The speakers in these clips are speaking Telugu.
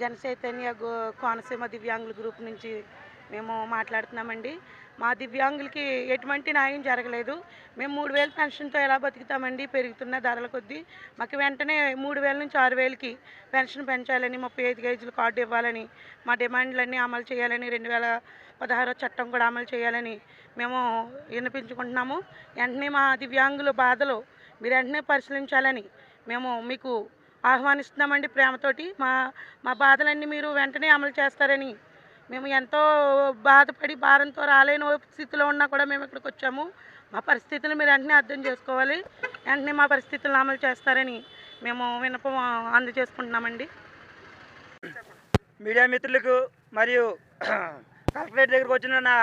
జనచైతన్య గో కోనసీమ దివ్యాంగుల గ్రూప్ నుంచి మేము మాట్లాడుతున్నామండి. మా దివ్యాంగులకి ఎటువంటి న్యాయం జరగలేదు. మేము మూడు వేలు పెన్షన్తో ఎలా బతుకుతామండి? పెరుగుతున్న ధరల కొద్దీ మాకు వెంటనే మూడు వేల నుంచి ఆరు వేలకి పెన్షన్ పెంచాలని ముప్పై ఐదు కేజీలు కార్డు ఇవ్వాలని మా డిమాండ్లన్నీ అమలు చేయాలని రెండు వేల పదహారో చట్టం కూడా అమలు చేయాలని మేము వినిపించుకుంటున్నాము వెంటనే మా దివ్యాంగుల బాధలు మీరు వెంటనే పరిశీలించాలని మేము మీకు ఆహ్వానిస్తున్నామండి ప్రేమతోటి. మా మా బాధలన్నీ మీరు వెంటనే అమలు చేస్తారని. మేము ఎంతో బాధపడి భారంతో రాలేని స్థితిలో ఉన్నా కూడా మేము ఇక్కడికి వచ్చాము. మా పరిస్థితిని మీరు వెంటనే అర్థం చేసుకోవాలి. వెంటనే మా పరిస్థితులను అమలు చేస్తారని మేము విన్నపం అందజేసుకుంటున్నామండి. మీడియా మిత్రులకు మరియు కలెక్టరేట్ దగ్గరకు వచ్చిన నా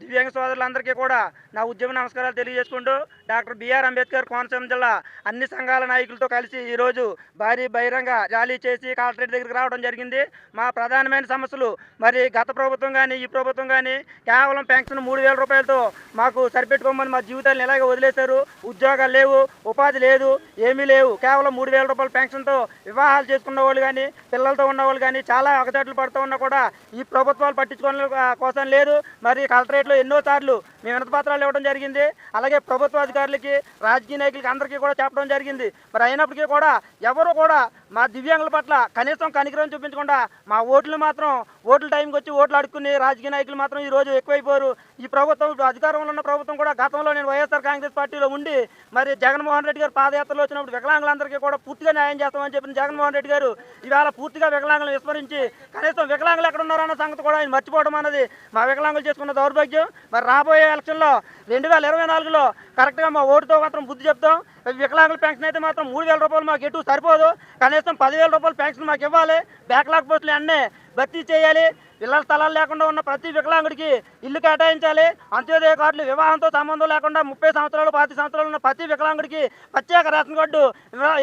దివ్యాంగ సోదరులందరికీ కూడా నా ఉద్యమ నమస్కారాలు తెలియజేసుకుంటూ డాక్టర్ బిఆర్ అంబేద్కర్ కోనసీమ జిల్లా అన్ని సంఘాల నాయకులతో కలిసి ఈరోజు భారీ బహిరంగ ర్యాలీ చేసి కలెక్టరేట్ దగ్గరికి రావడం జరిగింది. మా ప్రధానమైన సమస్యలు మరి గత ప్రభుత్వం కానీ ఈ ప్రభుత్వం కానీ కేవలం పెన్షన్ మూడు వేల రూపాయలతో మాకు సరిపెట్టుకోమని మా జీవితాలను ఇలాగే వదిలేశారు? ఉద్యోగాలు లేవు ఉపాధి లేదు ఏమీ లేవు. కేవలం మూడు వేల రూపాయల పెన్షన్తో వివాహాలు చేసుకున్న వాళ్ళు కానీ పిల్లలతో ఉన్న వాళ్ళు కానీ చాలా ఒకదాట్లు పడుతూ ఉన్నా కూడా ఈ ప్రభుత్వాలు పట్టించుకోవడం కోసం లేదు. మరి కలెక్టరేట్లో ఎన్నో సార్లు మేము వినతి పత్రాలు ఇవ్వడం జరిగింది. అలాగే ప్రభుత్వ అధికారులకి రాజకీయ నాయకులకి అందరికీ కూడా చెప్పడం జరిగింది. మరి అయినప్పటికీ కూడా ఎవరు కూడా మా దివ్యాంగుల పట్ల కనీసం కనికరం చూపించకుండా మా ఓట్లు మాత్రం ఓట్ల టైంకి వచ్చి ఓట్లు అడుక్కునే రాజకీయ నాయకులు మాత్రం ఈ రోజు ఎక్కువైపోయారు. ఈ ప్రభుత్వం ఇప్పుడు అధికారంలో ఉన్న ప్రభుత్వం కూడా గతంలో నేను వైఎస్ఆర్ కాంగ్రెస్ పార్టీలో ఉండి మరి జగన్మోహన్ రెడ్డి గారు పాదయాత్రలో వచ్చినప్పుడు వికలాంగులందరికీ కూడా పూర్తిగా న్యాయం చేస్తామని చెప్పిన జగన్మోహన్ రెడ్డి గారు ఇవాళ పూర్తిగా వికలాంగులను విస్మరించి కనీసం వికలాంగులు ఎక్కడ ఉన్నారన్న సంగతి కూడా ఆయన మర్చిపోవడం అన్నది మా వికలాంగులు చేసుకున్న దౌర్భాగ్యం. మరి రాబోయే ఎలక్షన్లో రెండు వేల ఇరవై నాలుగులో కరెక్ట్గా మా ఓటుతో మాత్రం బుద్ధి చెప్తాం. వికలాంగుల పెన్షన్ అయితే మాత్రం మూడు రూపాయలు మాకు ఎటు సరిపోదు. కనీసం పదివేల రూపాయలు పెన్షన్ మాకు ఇవ్వాలి. బ్యాక్లాగ్ పోస్టులు అన్నీ. భర్తీ చేయాలి. పిల్లల స్థలాలు లేకుండా ఉన్న ప్రతి వికలాంగుడికి ఇల్లు కేటాయించాలి. అంత్యోదయ కార్డులు వివాహంతో సంబంధం లేకుండా ముప్పై సంవత్సరాలు పాతి సంవత్సరాలు ఉన్న ప్రతి వికలాంగుడికి ప్రత్యేక రేషన్ కార్డు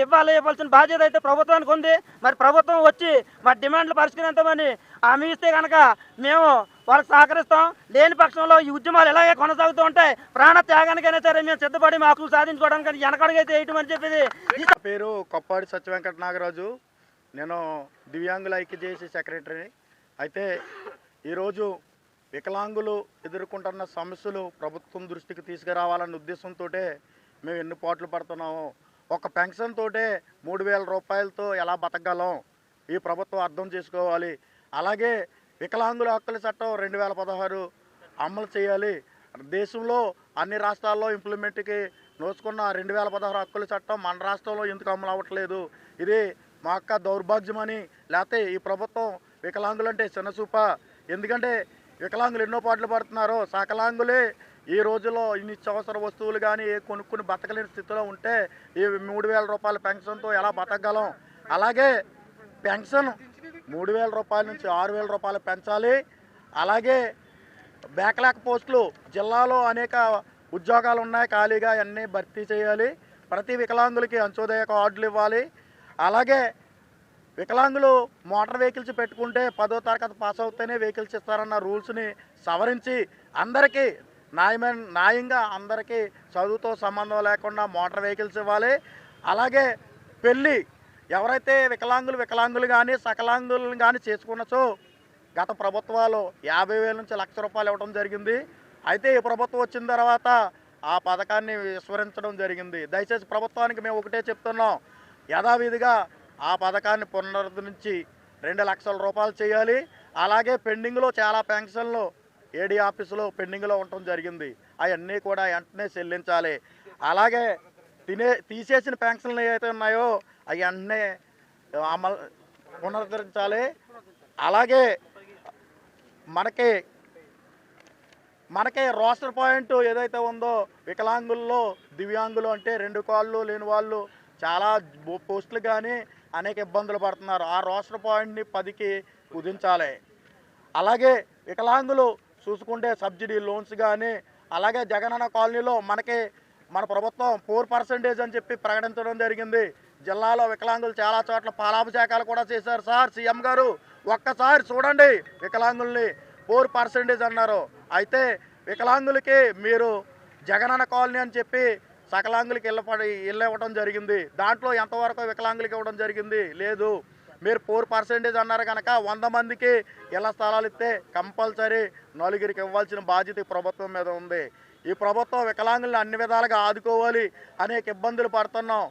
ఇవ్వాలి ఇవ్వాల్సిన బాధ్యత అయితే ప్రభుత్వానికి ఉంది. మరి ప్రభుత్వం వచ్చి మా డిమాండ్లు పరిష్కరించమని హామీ ఇస్తే కనుక మేము వాళ్ళకి సహకరిస్తాం. లేని పక్షంలో ఈ ఉద్యమాలు ఇలాగే కొనసాగుతూ ఉంటాయి. ప్రాణ త్యాగానికైనా సరే మేము సిద్ధపడి మా హక్కులు సాధించుకోవడానికి వెనకడుగైతే అని చెప్పేది. పేరు కొప్పాడి సత్యవెంకట నాగరాజు. నేను దివ్యాంగుల ఐక్యజేసి సెక్రటరీ అయితే ఈరోజు వికలాంగులు ఎదుర్కొంటున్న సమస్యలు ప్రభుత్వం దృష్టికి తీసుకురావాలన్న ఉద్దేశంతో మేము ఎన్ని పాట్లు పడుతున్నాము. ఒక పెన్షన్ తోటే మూడు వేల రూపాయలతో ఎలా బతకగలం? ఈ ప్రభుత్వం అర్థం చేసుకోవాలి. అలాగే వికలాంగుల హక్కుల చట్టం రెండు వేల పదహారు అమలు చేయాలి. దేశంలో అన్ని రాష్ట్రాల్లో ఇంప్లిమెంట్కి నోచుకున్న రెండు వేల పదహారు హక్కుల చట్టం మన రాష్ట్రంలో ఎందుకు అమలు అవ్వట్లేదు? ఇది మా అక్క దౌర్భాగ్యమని లేకపోతే ఈ ప్రభుత్వం వికలాంగులంటే చిన్నచూప ఎందుకంటే వికలాంగులు ఎన్నో పాటలు పడుతున్నారో సకలాంగులే ఈ రోజుల్లో ఈ నిత్యావసర వస్తువులు కానీ ఏ కొనుక్కుని బతకలేని స్థితిలో ఉంటే ఈ మూడు వేల రూపాయల పెన్షన్తో ఎలా బతకగలం? అలాగే పెన్షన్ మూడు వేల రూపాయల నుంచి ఆరు వేల రూపాయలు పెంచాలి. అలాగే బ్యాక్లాక్ పోస్టులు జిల్లాలో అనేక ఉద్యోగాలు ఉన్నాయి ఖాళీగా అన్నీ భర్తీ చేయాలి. ప్రతి వికలాంగులకి అంత్యోదయ కార్డులు ఇవ్వాలి. అలాగే వికలాంగులు మోటార్ వెహికల్స్ పెట్టుకుంటే పదో తరగతి పాస్ అవుతేనే వెహికల్స్ ఇస్తారన్న రూల్స్ని సవరించి అందరికీ న్యాయమైన న్యాయంగా అందరికీ చదువుతో సంబంధం లేకుండా మోటార్ వెహికల్స్ ఇవ్వాలి. అలాగే పెళ్ళి ఎవరైతే వికలాంగులు వికలాంగులు కానీ సకలాంగులను కానీ చేసుకున్నచో గత ప్రభుత్వాలు యాభై వేల నుంచి లక్ష రూపాయలు ఇవ్వడం జరిగింది. అయితే ఈ ప్రభుత్వం వచ్చిన తర్వాత ఆ పథకాన్ని విస్మరించడం జరిగింది. దయచేసి ప్రభుత్వానికి మేము ఒకటే చెప్తున్నాం. యథావిధిగా ఆ పథకాన్ని పునరుద్ధరించి రెండు లక్షల రూపాయలు చేయాలి. అలాగే పెండింగ్లో చాలా పెన్షన్లు ఏడీ ఆఫీసులో పెండింగ్లో ఉండటం జరిగింది. అవన్నీ కూడా వెంటనే చెల్లించాలి. అలాగే తినే తీసేసిన పెన్షన్లు ఏవైతే ఉన్నాయో అవి వెంటనే అమలు పునరుద్ధరించాలి. అలాగే మనకి మనకి రోస్టర్ పాయింట్ ఏదైతే ఉందో వికలాంగుల్లో దివ్యాంగులు అంటే రెండు కాళ్ళు లేని వాళ్ళు చాలా పోస్టులు కానీ అనేక ఇబ్బందులు పడుతున్నారు. ఆ రోస్టర్ పాయింట్ని పదికి కుదించాలి. అలాగే వికలాంగులు చూసుకుంటే సబ్సిడీ లోన్స్ కానీ అలాగే జగనన్న కాలనీలో మనకి మన ప్రభుత్వం ఫోర్ పర్సెంటేజ్ అని చెప్పి ప్రకటించడం జరిగింది. జిల్లాలో వికలాంగులు చాలా చోట్ల పాలాభిషేకాలు కూడా చేశారు సార్. సీఎం గారు ఒక్కసారి చూడండి వికలాంగుల్ని. ఫోర్ పర్సెంటేజ్ అన్నారు. అయితే వికలాంగులకి మీరు జగనన్న కాలనీ అని చెప్పి సకలాంగులకి వెళ్ళపడి పడి ఇవ్వడం జరిగింది. దాంట్లో ఎంతవరకు వికలాంగులకి ఇవ్వడం జరిగింది? లేదు. మీరు ఫోర్ పర్సెంటేజ్ అన్నారు కనుక వంద మందికి ఇళ్ళ స్థలాలు ఇస్తే కంపల్సరీ నలుగురికి ఇవ్వాల్సిన బాధ్యత ప్రభుత్వం మీద ఉంది. ఈ ప్రభుత్వం వికలాంగులను అన్ని విధాలుగా ఆదుకోవాలి అనేక ఇబ్బందులు పడుతున్నాం.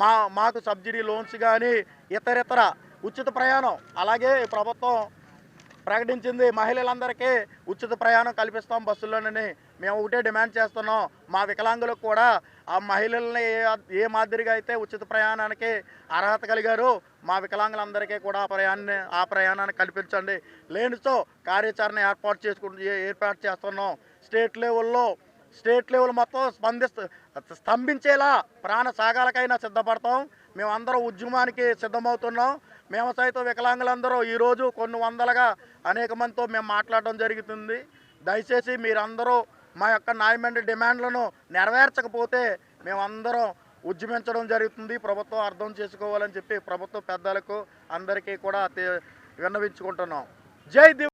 మా మాకు సబ్సిడీ లోన్స్ కానీ ఇతరితర ఉచిత ప్రయాణం. అలాగే ప్రభుత్వం ప్రకటించింది మహిళలందరికీ ఉచిత ప్రయాణం కల్పిస్తాం బస్సులోనని మేము ఒకటే డిమాండ్ చేస్తున్నాం. మా వికలాంగులకు కూడా ఆ మహిళల్ని ఏ ఏ మాదిరిగా అయితే ఉచిత ప్రయాణానికి అర్హత కలిగారో మా వికలాంగులందరికీ కూడా ఆ ప్రయాణాన్ని ఆ ప్రయాణాన్ని కల్పించండి. లేనిచో కార్యాచరణ ఏర్పాటు చేసుకుంటూ ఏర్పాటు చేస్తున్నాం. స్టేట్ లెవెల్లో స్టేట్ లెవెల్ మొత్తం స్పందిస్తూ స్తంభించేలా ప్రాణ సాగాలకైనా సిద్ధపడతాం. మేమందరం ఉద్యమానికి సిద్ధమవుతున్నాం. మేము సైతం వికలాంగులందరూ ఈరోజు కొన్ని వందలుగా అనేక మందితో మేము మాట్లాడడం జరుగుతుంది. దయచేసి మీరందరూ మా యొక్క న్యాయమైన డిమాండ్లను నెరవేర్చకపోతే మేమందరం ఉద్యమించడం జరుగుతుంది. ప్రభుత్వం అర్థం చేసుకోవాలని చెప్పి ప్రభుత్వ పెద్దలకు అందరికీ కూడా విన్నవించుకుంటున్నాం. జై